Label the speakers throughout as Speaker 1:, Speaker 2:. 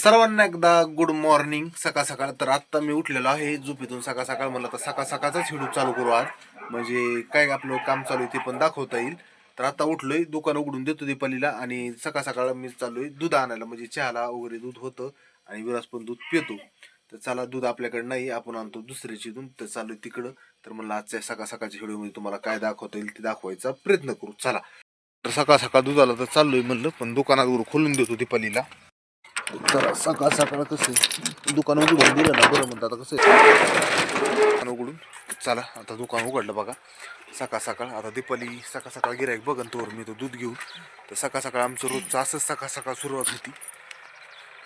Speaker 1: सर्वांना एकदा good morning सकाळ सकाळ तर आत्ता मी उठलेलो आहे झोपेतून. सकाळ सकाळ म्हणलं तर सकाळ सकाळचाच हिडू चालू करू आज. म्हणजे काय आपलं काम चालू आहे ते पण दाखवता येईल. तर आता उठलोय दुकान उघडून देतो दीपालीला आणि सकाळ सकाळ मी चाललोय दूध आणायला. म्हणजे चहाला वगैरे दूध होतं आणि विराज पण दूध पितो. तर चला दूध आपल्याकडे नाही आपण आणतो दुसऱ्याची दूध. तर चाललोय तिकडं. तर म्हणलं आजच्या सकाळ सकाळच्या व्हिडिओमध्ये तुम्हाला काय दाखवता येईल ते दाखवायचा प्रयत्न करू. चला. तर सकाळ सकाळ दूध आला तर चाललोय म्हणलं पण दुकानात उघडून खोलून देतो दीपालीला. चला सकाळ सकाळ कसं आहे, दुकान उघडून दिलं ना बरं म्हणतात आता कसं आहे, दुकान उघडून चला आता दुकान उघडलं बघा सकाळ सकाळ आता दीपाली सकाळ सकाळ गिरायक बघन तोवर मी तो दूध घेऊन तर सकाळ सकाळ आमचं रोजचं असंच सकाळ सकाळ सुरुवात होती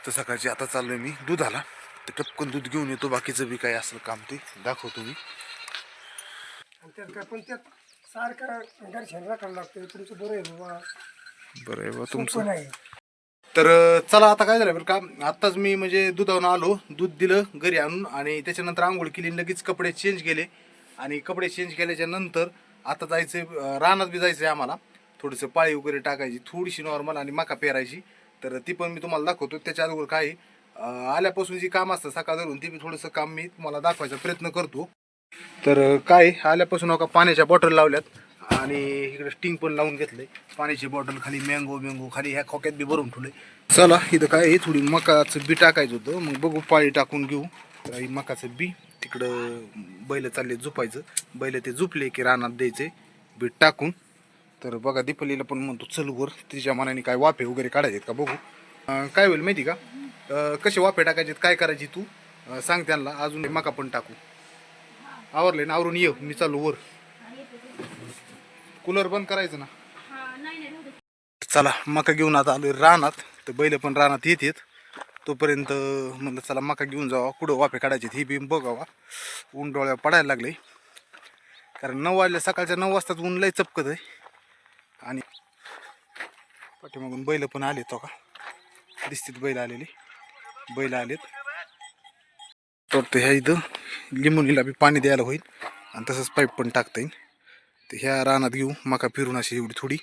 Speaker 1: तर सकाळची आता चाललोय मी दुधाला तर टपकन दूध घेऊन येतो बाकीचं बी काय असेल काम ते दाखवतो मी
Speaker 2: पण त्यात सारखं राखायला लागतं तुमचं बरं आहे बाबा
Speaker 1: बरं आहे बा तुमचं
Speaker 2: नाही
Speaker 1: तर चला आता काय झालं बरं का आत्ताच मी म्हणजे दुधावरून आलो दूध दिलं घरी आणून आणि त्याच्यानंतर आंघोळ केली लगेच कपडे चेंज केले. आणि कपडे चेंज केल्याच्यानंतर आता जायचं आहे रानात बी जायचं आहे आम्हाला. थोडंसं पाळी वगैरे टाकायची थोडीशी नॉर्मल आणि मका पेरायची. तर ती पण मी तुम्हाला दाखवतो. त्याच्या अगोदर काय आल्यापासून जी काम असतं सकाळ धरून ते बी थोडंसं काम मी तुम्हाला दाखवायचा प्रयत्न करतो. तर काय आल्यापासून हो का पाण्याच्या बॉटल लावल्यात. आणि इकडे स्टिंग पण लावून घेतलंय. पाण्याची बॉटल खाली मँगो मँगो खाली ह्या खोक्यात बी भरून ठेवलंय. चला इथं काय आहे? थोडी मकाचं बी टाकायचं होतं. मग बघू पाळी टाकून घेऊ. तर मकाचं बी तिकडं बैल चालले झोपायचं. बैल ते झोपले की रानात द्यायचे बी टाकून. तर बघा दीपलीला पण म्हणतो चल वर. तिच्या मनाने काय वाफे वगैरे काढायचे का? बघू. काय होईल माहिती का? कसे वाफे टाकायचे काय करायची तू? सांग त्यांना. अजून मका पण टाकू. आवरले ना आवरून ये. मी चालू वर. कूलर बंद करायचं ना? चला मका घेऊन आता आलोय रानात. तर बैल पण रानात येतात तोपर्यंत म्हणलं चला मका घेऊन जावा. कुठं वाफे काढायचे हे बी बघावा. ऊन डोळ्या पडायला लागले कारण नऊ वाजल्या सकाळच्या नऊ वाजताच ऊन लय चपकत आहे. आणि पाठीमागून बैल पण आले तो का दिसतीत बैल आलेली. बैल आलेत. तर ते ह्या इथं. लिंबुनीला बी पाणी द्यायला होईल. आणि तसंच पाईप पण टाकता येईल. ह्या रानात घेऊ मका फिरून अशी एवढी थोडी.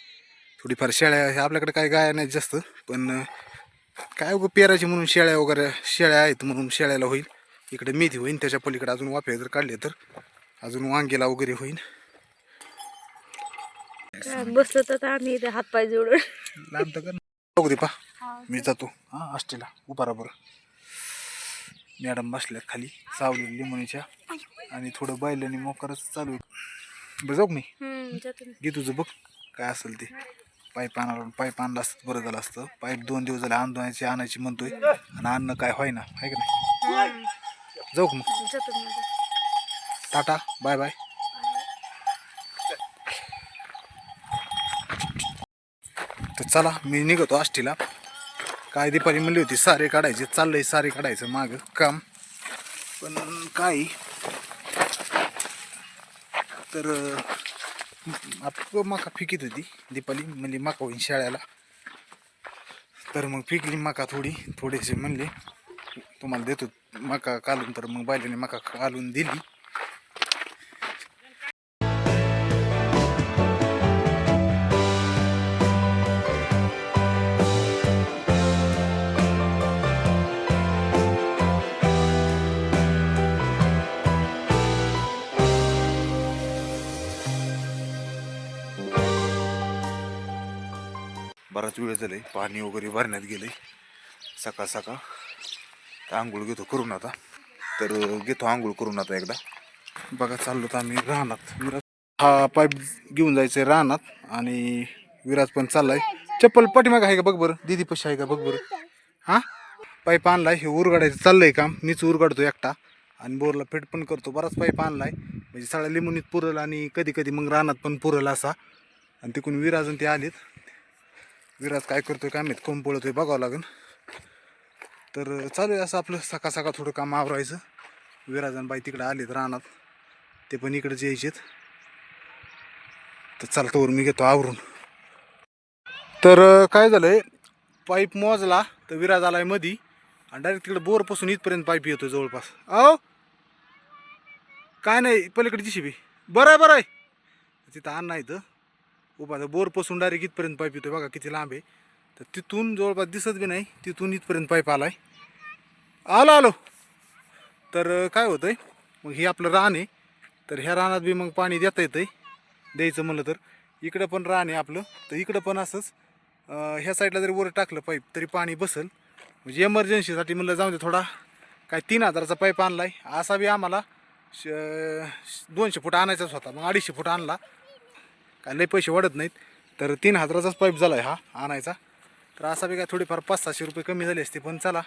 Speaker 1: थोडीफार शेळ्या ह्या आपल्याकडे काय गाया नाहीत जास्त पण काय उगं पेरायची म्हणून शेळ्या वगैरे शेळ्या आहेत म्हणून शेळ्याला होईल. इकडे मेथी होईल त्याच्या पलीकडे अजून वाफे जर काढले तर अजून वांगेला वगैरे होईल
Speaker 3: बसलो तर आम्ही हातपाय जोडून.
Speaker 1: लांब तर कर बघू दे पा. मी जातो. हा आष्टीला. उभा बरं. मॅडम बसल्यात खाली. सावली लिंबणीच्या. आणि थोडं बैलाने मोकरच चालू बरं जाऊ का मी?
Speaker 3: हम्म, जातो ना.
Speaker 1: घे तुझं बघ काय असेल ते. पाईप आणा पाईप आणलं असतं बरं झालं असतं. पाईप दोन दिवस झाले आणायची आणायची म्हणतोय. आणि अन्न काय होय ना आहे का नाही?
Speaker 3: हम्म,
Speaker 1: जाऊ का मग?
Speaker 3: जातो ना.
Speaker 1: Tata bye bye. तर चला मी निघतो आष्टीला. काय दीपाली म्हणली होती सारे काढायचे. चाललंय सारे काढायचं माग. काम. पण काय तर आपण मका फिकीत होती दीपाली म्हणली मका होईन शाळेला. तर मग फिकली मका थोडी थोडेसे म्हणले तुम्हाला देतो मका कालून तर मग बायलेने मका कालून दिली. बराच वेळ झाला आहे पाणी वगैरे भरण्यात आहे सकाळ सकाळ. तर आंघोळ घेतो करून आता. तर घेतो आंघोळ करून आता एकदा. बघा चाललो तर आम्ही राहणार विराज हा पाईप घेऊन जायचं आहे रानात आणि विराज पण चाललाय. चप्पल पाठीमाग आहे का? बघ बरं. दिदी पशी आहे का? बघ बरं. हां? पाईप आणलाय. हे उरगाडायचं चाललंय काम. मीच उरगाडतो एकटा. आणि बोरला फिट पण करतो. बराच पाईप आणलाय. म्हणजे सगळ्या लिंबुनीत पुरल आणि कधी कधी मग रानात पण पुरल असा. आणि तिकडून विराज आणि ते आलेत. विराज काय करतोय काय माहीत कोण पळतोय बघावं लागेल. तर चालू आहे असं आपलं सकाळ सकाळ थोडं काम आवरायचं. विराजन बाई तिकडे आलेत रानात. ते पण इकडेच यायचेत तर चालतो मी घेतो आवरून. तर काय काय झालंय पाईप मोजला तर विराज आलाय मधी. आणि डायरेक्ट तिकडे बोरपासून इथपर्यंत पाईप येतो जवळपास. अहो! काय नाही पलीकडे जिशी बरं आहे बरं आहे. तिथं आणण नाही तर उभा आहे. बोरपासून डायरेक्ट इथपर्यंत पाईप येतो बघा किती लांब आहे. तर तिथून जवळपास दिसत बी नाही तिथून इथपर्यंत पाईप आला आहे आलो आलो. तर काय होतं आहे मग हे आपलं रान आहे. तर ह्या रानात बी मग पाणी देता येतं आहे द्यायचं म्हणलं तर. इकडं पण रान आहे आपलं. तर इकडं पण असंच ह्या साईडला जरी वर टाकलं पाईप तरी पाणी बसल. म्हणजे एमर्जन्सीसाठी म्हणलं जाऊन दे थोडा. काय तीन हजाराचा पाईप आणला आहे असा बी आम्हाला श- दोनशे फूट आणायचाच होता. मग अडीचशे फूट आणला. काय लय पैसे वाढत नाहीत. तर तीन हजाराचाच पाईप झाला आहे हा आणायचा. तर असा बी काय थोडेफार पाच सहाशे रुपये कमी झाले असते पण चला.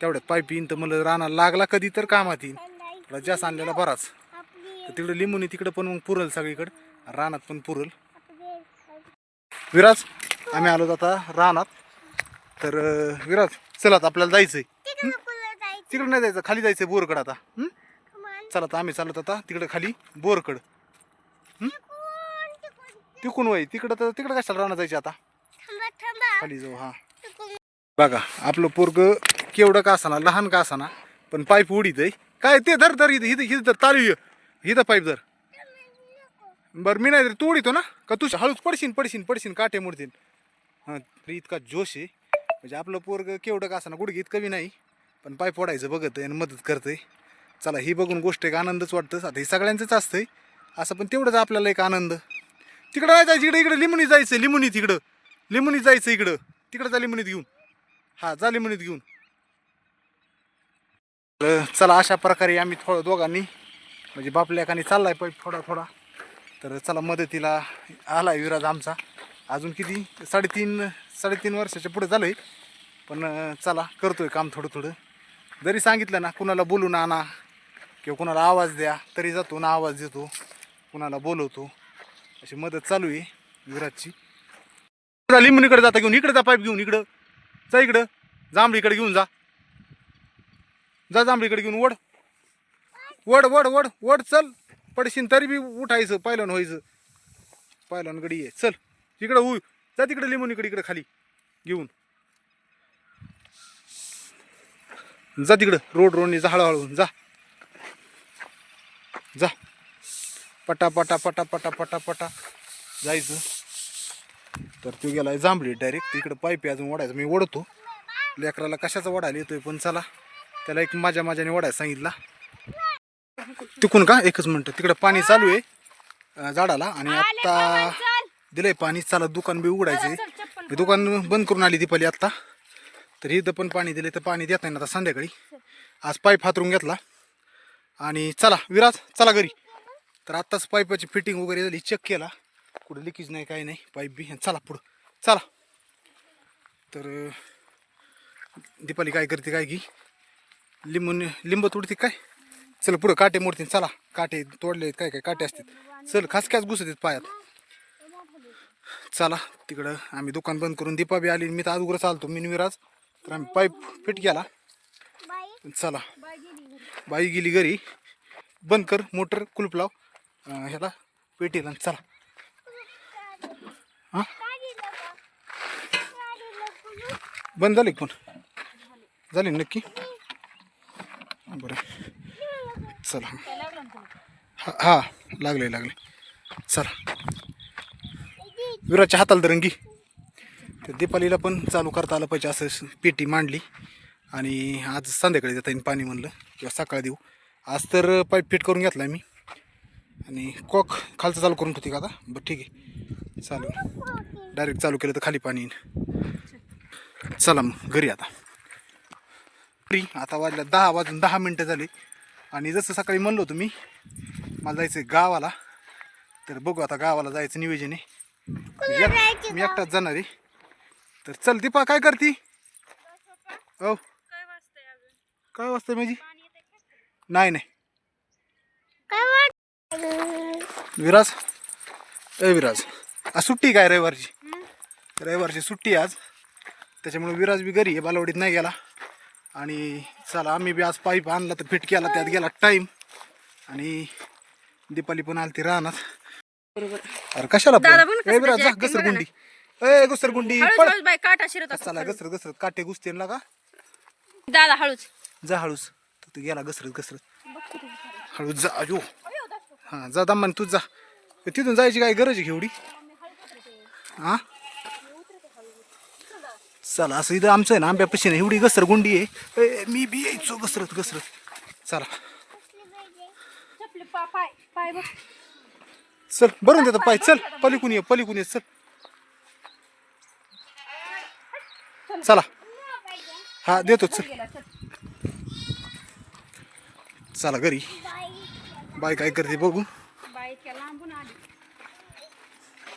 Speaker 1: तेवढ्यात पाईप येईन तर मला रानाला लागला कधी तर कामात येईन. थोडा जास्त आणलेला बराच. तर तिकडं लिंबूनी तिकडं पण मग पुरल सगळीकडं. रानात पण पुरल. विराज आम्ही आलो आता रानात. तर विराज चला आता आपल्याला जायचंय. तिकडं नाही जायचं खाली जायचंय बोरकड आता? चला आता आम्ही चालत आता तिकडं खाली बोरकड. तिकून वय तिकडं तर तिकडं कशाला राहणार जायचे आता? खाली जाऊ हा. बघा आपलं पोरग केवढं का असाना लहान का असाना पण पाईप उडीत आहे. काय ते धर धर इथं इथं इथं धर चालू ये. इथं पाईप धर. बरं मी नाही तू उडीतो ना? का तू हळूच पडशीन पडशीन पडशीन काटे मोडतील. हां तरी इतका जोश आहे. म्हणजे आपलं पोरग केवढं का असाना गुडघे इतकं बी नाही पण पाईप ओढायचं बघत आणि मदत करतंय. चला ही बघून गोष्ट एक आनंदच वाटतं. आता हे सगळ्यांचंच असतंय. असं पण तेवढंच आपल्याला एक आनंद. तिकडं नाही जायचं इकडे इकडे लिमुनी जायचं लिमुनी तिकडं. लिमुनी जायचं इकडं. तिकडं जा लिमुनीत घेऊन. हा जा लिमुनीत घेऊन. तर चला अशा प्रकारे आम्ही थोडं दोघांनी म्हणजे बापल्याकानी चाललाय पाईप थोडा थोडा. तर चला मदतीला आला विराज आमचा. अजून किती? साडेतीन साडेतीन वर्षाच्या पुढे झालंय. पण चला करतोय काम थोडं थोडं. जरी सांगितलं ना कुणाला बोलून आणा किंवा कुणाला आवाज द्या तरी जातो ना आवाज देतो. कुणाला बोलवतो. अशी मदत चालू आहे विराजची जा लिंबणीकडे जाता घेऊन इकडे जा पाईप घेऊन इकडं. जा इकडं. जांभळीकडे घेऊन जा. जा जांभळीकडे घेऊन ओढ. वड वड वड वड चल. पडशीन तरी बी उठायचं पायलन व्हायचं. पायलनकडे ये चल इकडे उ जा तिकडे लिंबूनीकडे इकडे खाली. घेऊन. जा तिकडं. रोड रोडने जा हळूहळू. जा. जा. पटा पटा पटा पटा पटा पटा. जायचं. तर तो गेलाय जांभळी डायरेक्ट तिकडं पाईप अजून ओढायचं. मी ओढतो. लेकराला कशाचा ओढायला येतोय पण चला. त्याला एक माझ्या माझ्याने ओढायला सांगितला. तिकून का? एकच मिनटं. तिकडं पाणी चालू आहे. झाडाला. आणि आता दिलंय पाणी. चला दुकान बी उघडायचंय मी दुकान बंद करून आली दीपाली आत्ता. तर इथं पण पाणी दिले तर पाणी देत नाही आता संध्याकाळी. आज पाईप हातरून घेतला. आणि चला विराज चला घरी. तर आत्ताच पाईपाची फिटिंग वगैरे झाली. चेक केला. कुठं लिकेज नाही काही नाही. पाईप बी चला पुढं. चला. तर दीपाली काय करते काय की लिंबू लिंब तोडते काय? चल पुढं काटे मोडतील चला. काटे तोडले काय काय काटे असतात. चल खासक्याच घुसत आहेत पायात. चला. तिकडं आम्ही दुकान बंद करून दीपा बी आली. मी तर अगोदर चालतो मी विराज तर आम्ही पाईप फिट केला. चला. बाई गेली घरी. बंद कर. मोटर कुलूप लाव. ह्याला पेटीला आणि चला. हां? बंद झाली पण झाली ना नक्की? बरं. चला. हा हा लागले लागले. चला. विराजच्या हाताला दरंगी तर दीपालीला पण चालू करता आलं पाहिजे असं पेटी मांडली. आणि आज संध्याकाळी जाता येईल पाणी म्हणलं. किंवा सकाळी देऊ. आज तर पाईप फिट करून घेतला मी. आणि कॉक खालचं चालू करून ठेवते का आता? बरं ठीक आहे. चालू. डायरेक्ट चालू केलं तर खाली पाणी येईल चला मग घरी आता. फ्री आता वाजल्या दहा वाजून दहा मिनटं झाली. आणि जसं सकाळी म्हणलो होतो मी मला जायचं आहे गावाला. तर बघू आता गावाला जायचं नियोजन आहे. मी एकटाच जाणार आहे. तर चल दीपा काय करती? हो काय वाजतंय माझी? नाही नाही. विराज? ए विराज आज सुट्टी काय रविवारची? रविवारची सुट्टी आज. त्याच्यामुळे विराज बी घरी आहे बालवडीत नाही गेला. आणि चला आम्ही बी आज पाईप आणला तर फिट केला त्यात गेला टाईम आणि दीपाली पण आलती राहणार अरे कशाला ए विराज जा घसरगुंडी. ए घसरगुंडी
Speaker 3: काटा शिरत
Speaker 1: चला घसरत घसरत. काटे घुसते ना का
Speaker 3: दादा हळूच.
Speaker 1: जा हळूच. तू गेला घसरत घसरत. हळूच जा अयो हां जा दम्मान तूच जा. तिथून जायची काय गरज आहे एवढी? हां? चला असं इथं आमचं आहे ना आंब्यापाशी ना एवढी घसर गुंडी आहे. मी बी यायचो घसरत घसरत. चला. चल बरं देतो पाय चल. पलीकून ये पलीकून ये चल. चला. हा देतो
Speaker 3: चल.
Speaker 1: चला घरी. बाय काय करते बघू.
Speaker 3: बाई इतक्या लांबून आली.